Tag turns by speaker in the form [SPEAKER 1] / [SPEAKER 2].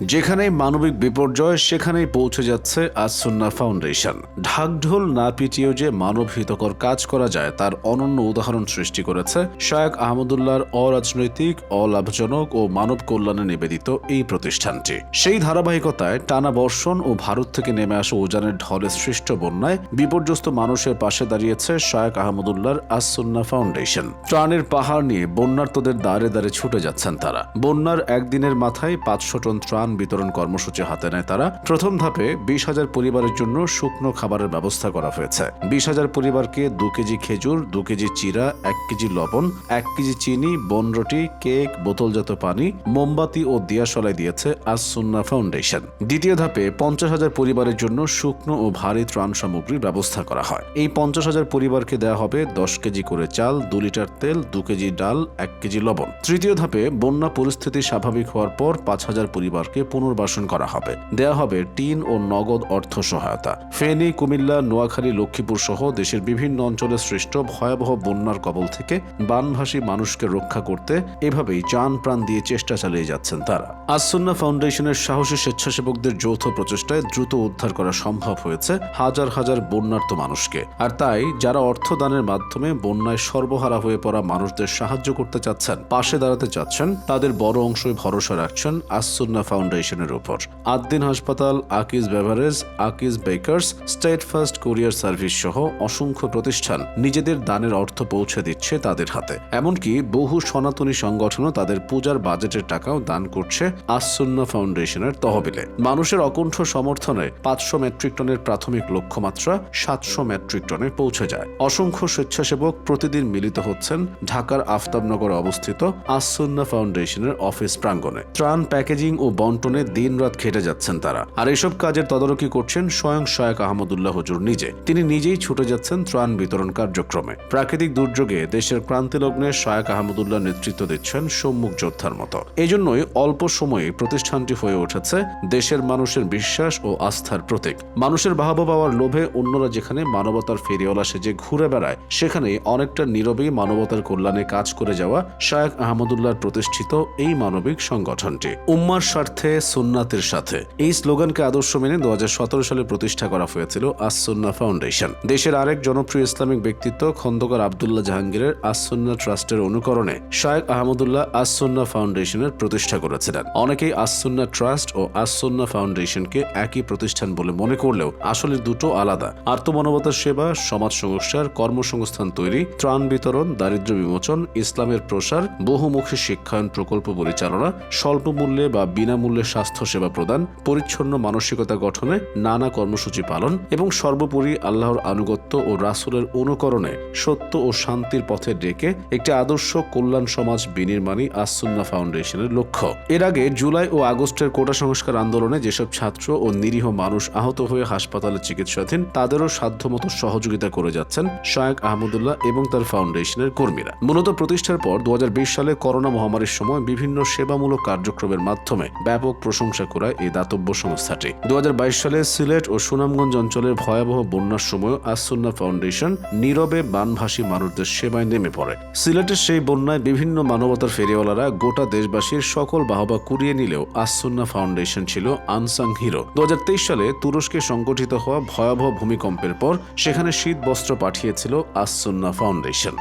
[SPEAKER 1] যেখানেই মানবিক বিপর্যয়, সেখানেই পৌঁছে যাচ্ছে আসুন্না ফাউন্ডেশন। ঢাকঢোল না পিটিয়েও যে মানব হিতকর কাজ করা যায়, তার অনন্য উদাহরণ সৃষ্টি করেছে শায়েক আহমদুল্লাহর অরাজনৈতিক, অলাভজনক ও মানব কল্যাণে নিবেদিত এই প্রতিষ্ঠানটি। সেই ধারাবাহিকতায় টানা বর্ষণ ও ভারত থেকে নেমে আসা উজানের ঢলে সৃষ্ট বন্যায় বিপর্যস্ত মানুষের পাশে দাঁড়িয়েছে শায়েক আহমদুল্লাহর আসুন্না ফাউন্ডেশন। ত্রাণের পাহাড় নিয়ে বন্যার্তদের দাঁড়ে দাঁড়ে ছুটে যাচ্ছেন তারা। বন্যার একদিনের মাথায় পাঁচশো টন ত্রাণ বিতরণ কর্মসূচি হাতে নেয় তারা। প্রথম ধাপে বিশ হাজার পরিবারের জন্য শুকনো খাবারের ব্যবস্থা করা হয়েছে। বিশ হাজার পরিবারকে দু কেজি খেজুর, দু কেজি চিরা, এক কেজি লবণ, এক কেজি চিনি বনরুটি কেক, বোতলজাত পানি, মোমবাতি ও দিয়াশলাই দিয়েছে আসুন্না ফাউন্ডেশন। দ্বিতীয় ধাপে পঞ্চাশ হাজার পরিবারের জন্য শুকনো ও ভারী ত্রাণ সামগ্রীর ব্যবস্থা করা হয়। এই পঞ্চাশ হাজার পরিবারকে দেওয়া হবে দশ কেজি করে চাল, দু লিটার তেল, দু কেজি ডাল, এক কেজি লবণ। তৃতীয় ধাপে বন্যা পরিস্থিতি স্বাভাবিক হওয়ার পর পাঁচ হাজার পরিবারকে পুনর্বাসন করা হবে। দেয়া হবে টিন ও নগদ অর্থ সহায়তা। ফেনী, কুমিল্লা, নোয়াখালী, লক্ষ্মীপুর সহ দেশের বিভিন্ন অঞ্চলে সৃষ্ট ভয়াবহ বন্যার কবল থেকে বানভাসী মানুষকে রক্ষা করতে এভাবেই চান প্রাণ দিয়ে চেষ্টা চালিয়ে যাচ্ছেন তারা। আসন্না ফাউন্ডেশনের সাহসী স্বেচ্ছাসেবকদের যৌথ প্রচেষ্টায় দ্রুত উদ্ধার করা সম্ভব হয়েছে হাজার হাজার বন্যার্ত মানুষকে। আর তাই যারা অর্থ দানের মাধ্যমে বন্যায় সর্বহারা হয়ে পড়া মানুষদের সাহায্য করতে চাচ্ছেন, পাশে দাঁড়াতে চাচ্ছেন, তাদের বড় অংশই ভরসা রাখছেন আসুন্না ফাউন্ডেশনের উপর। আদ্দিন হাসপাতাল, Akij beverage, Akij bakers, state first courier service সহ অসংখ্য প্রতিষ্ঠান নিজেদের দানের অর্থ পৌঁছে দিচ্ছে তাদের হাতে। এমনকি বহু সনাতনী সংগঠনও তাদের পূজার বাজেটের টাকাও দান করছে আসুন্না ফাউন্ডেশনের তহবিলে। মানুষের অকুণ্ঠ সমর্থনে পাঁচশো মেট্রিক টনের প্রাথমিক লক্ষ্যমাত্রা সাতশো মেট্রিক টনে পৌঁছে যায়। অসংখ্য স্বেচ্ছাসেবক প্রতিদিন মিলিত হচ্ছেন ঢাকার আফতাবনগরে অবস্থিত আসুন্না ফাউন্ডেশনের অফিস প্রাঙ্গণে। ত্রাণ প্যাকেজিং ও বন্টনে দিনরাত খেটে যাচ্ছেন তারা। আর এসব কাজের তদারকি করছেন স্বয়ং শায়েক আহমদুল্লাহ হুজুর নিজে। তিনি নিজেই ছুটে যাচ্ছেন ত্রাণ বিতরণ কার্যক্রমে। প্রাকৃতিক দুর্যোগে দেশের ক্রান্তি লগ্নে শায়েক আহমদুল্লাহ নেতৃত্ব দিচ্ছেন সম্মুখ যোদ্ধার মতো। এজন্যই অল্প সময়ে প্রতিষ্ঠানটি হয়ে উঠেছে দেশের মানুষের বিশ্বাস ও আস্থার প্রতীক। মানুষের বাহবা পাওয়ার লোভে অন্যরা যেখানে মানবতার ফেরিওয়ালা সেজে ঘুরে বেড়ায়, সেখানে অনেকটা নীরবেই মানবতার কল্যাণে কাজ করে যাওয়া শায়েক আহমদুল্লাহর প্রতিষ্ঠিত এই মানবিক সংগঠনটি। উম্মার স্বার্থে সুন্নাতের সাথে। এই স্লোগানকে আদর্শ মেনে দু হাজার সতেরো সালে প্রতিষ্ঠা করা হয়েছিল আসুন্না ফাউন্ডেশন। দেশের আরেক জনপ্রিয় ইসলামিক ব্যক্তিত্ব খন্দকার আবদুল্লাহ জাহাঙ্গীরের আসুন্না ট্রাস্টের অনুকরণে শায়েক আহমদুল্লাহ আসুন্না ফাউন্ডেশনের প্রতিষ্ঠা করেছিলেন। অনেকেই আসুন্না ট্রাস্ট ও আসুন্না ফাউন্ডেশনকে একই প্রতিষ্ঠান বলে মনে করলেও আসলে দুটো আলাদা। আত্মমানবতার সেবা, সমাজ সংস্কার, কর্মসংস্থান তৈরি, ত্রাণ বিতরণ, দারিদ্র্য বিমোচন, ইসলামের প্রসার, বহুমুখী শিক্ষায়ন প্রকল্প পরিচালনা, স্বল্প মূল্যে বা বিনামূল্যে স্বাস্থ্য সেবা প্রদান, পরিচ্ছন্ন মানসিকতা গঠনে নানা কর্মসূচি পালন এবং সর্বোপরি আল্লাহর আনুগত্য ও রাসুলের অনুকরণে সত্য ও শান্তির পথে ডেকে একটি আদর্শ কল্যাণ সমাজ বিনির্মাণই আসুন্না ফাউন্ডেশনের লক্ষ্য। এর আগে জুলাই ও আগস্টের কোটা সংস্কার আন্দোলনে যেসব ছাত্র ও নিরীহ মানুষ আহত হয়ে হাসপাতালে চিকিৎসাধীন, তাদেরও সাধ্যমতো সহযোগিতা করে যাচ্ছেন শায়েক আহমদুল্লাহ এবং তার ফাউন্ডেশনের কর্মীরা। মূলত প্রতিষ্ঠার পর দু হাজার বিশ সালে করোনা মহামারীর সময় বিভিন্ন সেবামূলক কার্যক্রমের মাধ্যমে ব্যাপক প্রশংসা করায় এই দাতব্য সংস্থাটি। দু সালে সিলেট ও সুনামগঞ্জ অঞ্চলের ভয়াবহ বন্যার সময় আসুন্না ফাউন্ডেশন নীরবে বানভাসী মানুষদের সেবায় নেমে পড়ে। সিলেটের সেই বন্যায় বিভিন্ন মানবতার ফেরিওয়ালারা গোটা দেশবাসীর সকল বাহবা কুড়িয়ে নিলেও আসুন্না ফাউন্ডেশন ছিল আনসাং হিরো। দু হাজার তেইশ সালে তুরস্কে সংগঠিত হওয়া ভয়াবহ ভূমিকম্পের পর সেখানে শীত বস্ত্র পাঠিয়েছিল আসুন্না ফাউন্ডেশন।